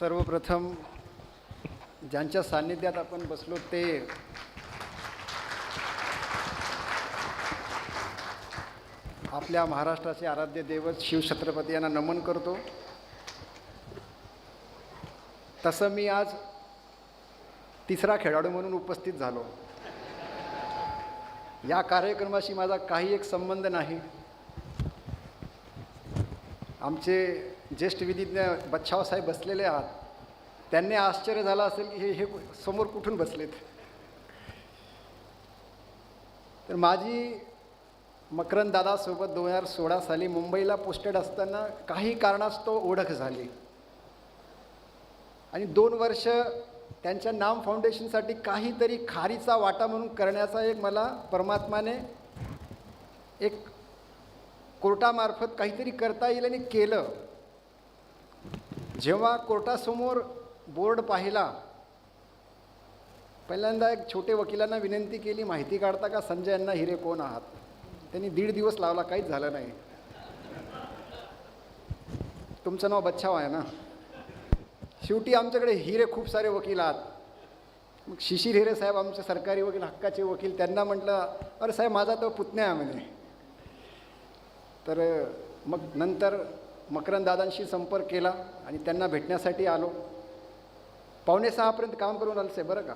सर्वप्रथम ज्यांच्या सान्निध्यात आपण बसलो ते आपल्या महाराष्ट्राचे आराध्य दैवत शिवछत्रपती यांना नमन करतो. तसं मी आज तिसरा खेळाडू म्हणून उपस्थित झालो. या कार्यक्रमाशी माझा काही एक संबंध नाही. आमचे ज्येष्ठ विधिज्ञ बच्छावसाहेब बसलेले आहात. त्यांनी आश्चर्य झालं असेल की हे हे समोर कुठून बसलेत? तर माझी मकरंद दादासोबत दोन हजार सोळा साली मुंबईला पोस्टेड असताना काही कारणास्तव ओळख झाली. आणि दोन वर्ष त्यांच्या नाम फाउंडेशनसाठी काहीतरी खारीचा वाटा म्हणून करण्याचा एक मला परमात्माने एक कोर्टामार्फत काहीतरी करता येईल आणि केलं. जेव्हा कोर्टासमोर बोर्ड पाहिला पहिल्यांदा एक छोटे वकिलांना विनंती केली माहिती काढता का? संजय यांना हिरे कोण आहात? त्यांनी दीड दिवस लावला काहीच झालं नाही. तुमचं नाव बच्छाव आहे ना? शेवटी आमच्याकडे हिरे खूप सारे वकील आहात. मग शिशिर हिरे साहेब आमचे सरकारी वकील हक्काचे वकील त्यांना म्हटलं अरे साहेब माझा तो पुतण्या आहे म्हणे. तर मग नंतर मकरंद दादांशी संपर्क केला आणि त्यांना भेटण्यासाठी आलो. पावणे सहापर्यंत काम करून आलं साहेब बरं का?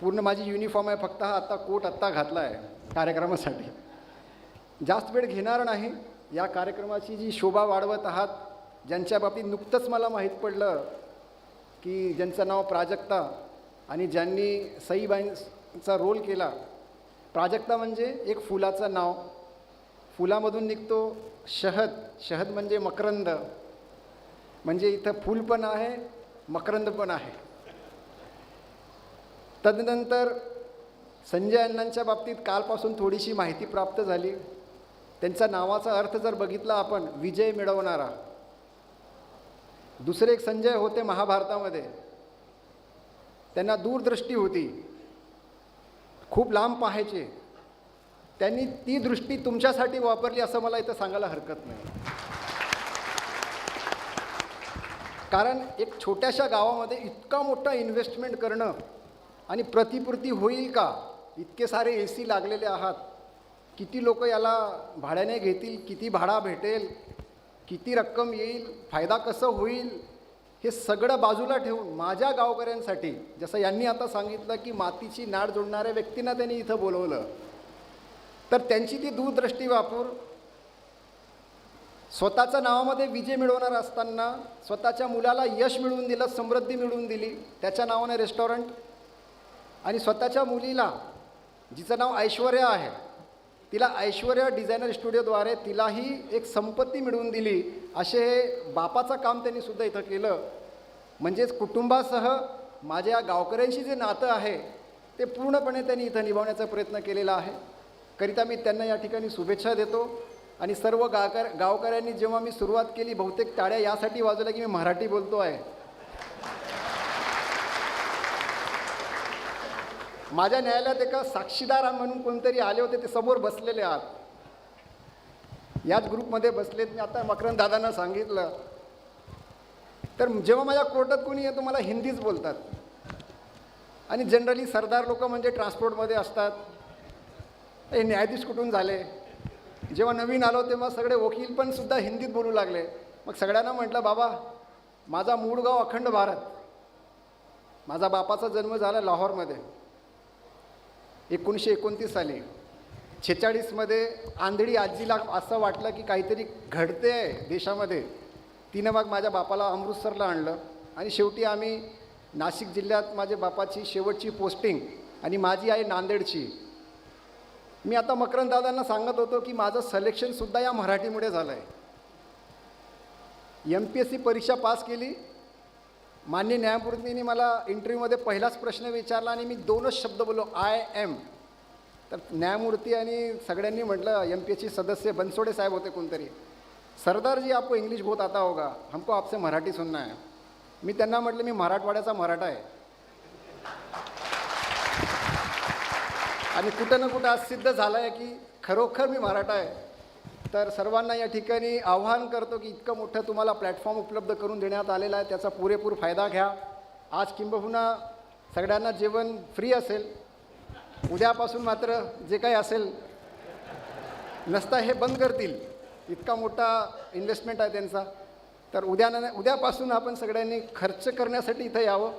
पूर्ण माझी युनिफॉर्म आहे फक्त हा आत्ता कोट आत्ता घातला आहे कार्यक्रमासाठी. जास्त वेळ घेणार नाही. या कार्यक्रमाची जी शोभा वाढवत आहात ज्यांच्या बाबतीत नुकतंच मला माहीत पडलं की ज्यांचं नाव प्राजक्ता आणि ज्यांनी सईबाईंचा रोल केला. प्राजक्ता म्हणजे एक फुलाचं नाव. फुलामधून निघतो शहद. शहद म्हणजे मकरंद. म्हणजे इथं फूल पण आहे मकरंद पण आहे. तदनंतर संजय अण्णांच्या बाबतीत कालपासून थोडीशी माहिती प्राप्त झाली. त्यांचा नावाचा अर्थ जर बघितला आपण विजय मिळवणारा. दुसरे एक संजय होते महाभारतामध्ये. त्यांना दूरदृष्टी होती. खूप लांब पाहायचे. त्यांनी ती दृष्टी तुमच्यासाठी वापरली असं मला इथं सांगायला हरकत नाही. कारण एक छोट्याशा गावामध्ये इतका मोठा इन्व्हेस्टमेंट करणं आणि प्रतिपूर्ती होईल का? इतके सारे ए सी लागलेले आहात. किती लोक याला भाड्याने घेतील किती भाडा भेटेल किती रक्कम येईल फायदा कसं होईल हे सगळं बाजूला ठेवून माझ्या गावकऱ्यांसाठी जसं यांनी आता सांगितलं की मातीची नाड जोडणाऱ्या व्यक्तींना त्यांनी इथं बोलवलं तर त्यांची ती दूरदृष्टी वापर स्वतःच्या नावामध्ये विजय मिळवणार असताना स्वतःच्या मुलाला यश मिळवून दिलं समृद्धी मिळवून दिली. त्याच्या नावाने रेस्टॉरंट आणि स्वतःच्या मुलीला जिचं नाव ऐश्वर्या आहे तिला ऐश्वर्या डिझायनर स्टुडिओद्वारे तिलाही एक संपत्ती मिळवून दिली. असे हे बापाचं काम त्यांनी सुद्धा इथं केलं. म्हणजेच कुटुंबासह माझ्या गावकऱ्यांशी जे नातं आहे ते पूर्णपणे त्यांनी इथं निभावण्याचा प्रयत्न केलेला आहे. करिता मी त्यांना या ठिकाणी शुभेच्छा देतो. आणि सर्व गावकर गावकऱ्यांनी जेव्हा मी सुरुवात केली बहुतेक टाळ्या यासाठी वाजवल्या की मी मराठी बोलतो आहे. माझ्या न्यायालयात एका साक्षीदार म्हणून कोणतरी आले होते ते समोर बसलेले आहात याच ग्रुपमध्ये बसलेत. मी आता मकरंद दादांना सांगितलं. तर जेव्हा माझ्या कोर्टात कोणी येतो मला हिंदीच बोलतात. आणि जनरली सरदार लोक म्हणजे ट्रान्सपोर्टमध्ये असतात. हे न्यायाधीश कुठून झाले? जेव्हा नवीन आलो तेव्हा सगळे वकील पण सुद्धा हिंदीत बोलू लागले. मग सगळ्यांना म्हटलं बाबा माझा मूळ गाव अखंड भारत. माझा बापाचा जन्म झाला लाहोरमध्ये. एकोणीसशे एकोणतीस साली. छेचाळीसमध्ये आंधळी आजीला असं वाटलं की काहीतरी घडते आहे देशामध्ये. तिनं मग माझ्या बापाला अमृतसरला आणलं. आणि शेवटी आम्ही नाशिक जिल्ह्यात माझ्या बापाची शेवटची पोस्टिंग आणि माझी आहे नांदेडची मी आता मकरंद दादांना सांगत होतो की माझं सिलेक्शनसुद्धा या मराठीमुळे झालं आहे एम पी एस सी परीक्षा पास केली. मान्य न्यायमूर्तींनी मला इंटरव्ह्यूमध्ये पहिलाच प्रश्न विचारला आणि मी दोनच शब्द बोललो आय एम तर न्यायमूर्ती आणि सगळ्यांनी म्हटलं एम पी एस सी सदस्य बनसोडे साहेब होते कोणतरी. सरदारजी आपको इंग्लिश बहुत आता होगा. हमको आपसे मराठी सुनना है. मी त्यांना म्हटलं मी मराठवाड्याचा मराठा आहे. आणि कुठं ना कुठं आज सिद्ध झालं आहे की खरोखर मी मराठा आहे. तर सर्वांना या ठिकाणी आव्हान करतो की इतकं मोठं तुम्हाला प्लॅटफॉर्म उपलब्ध करून देण्यात आलेला आहे त्याचा पुरेपूर फायदा घ्या. आज किंबहुना सगळ्यांना जेवण फ्री असेल. उद्यापासून मात्र जे काही असेल नसता हे बंद करतील. इतका मोठा इन्व्हेस्टमेंट आहे त्यांचा. तर उद्या उद्यापासून आपण सगळ्यांनी खर्च करण्यासाठी इथं यावं.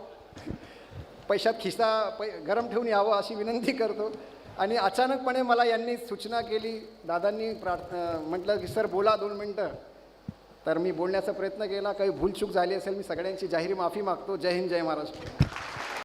पैशात खिसा पै गरम ठेवून यावं अशी विनंती करतो. आणि अचानकपणे मला यांनी सूचना केली. दादांनी प्रार्थ म्हटलं की सर बोला दोन मिनटं. तर मी बोलण्याचा प्रयत्न केला. काही भूलचूक झाली असेल मी सगळ्यांची जाहीर माफी मागतो. जय हिंद जय महाराष्ट्र.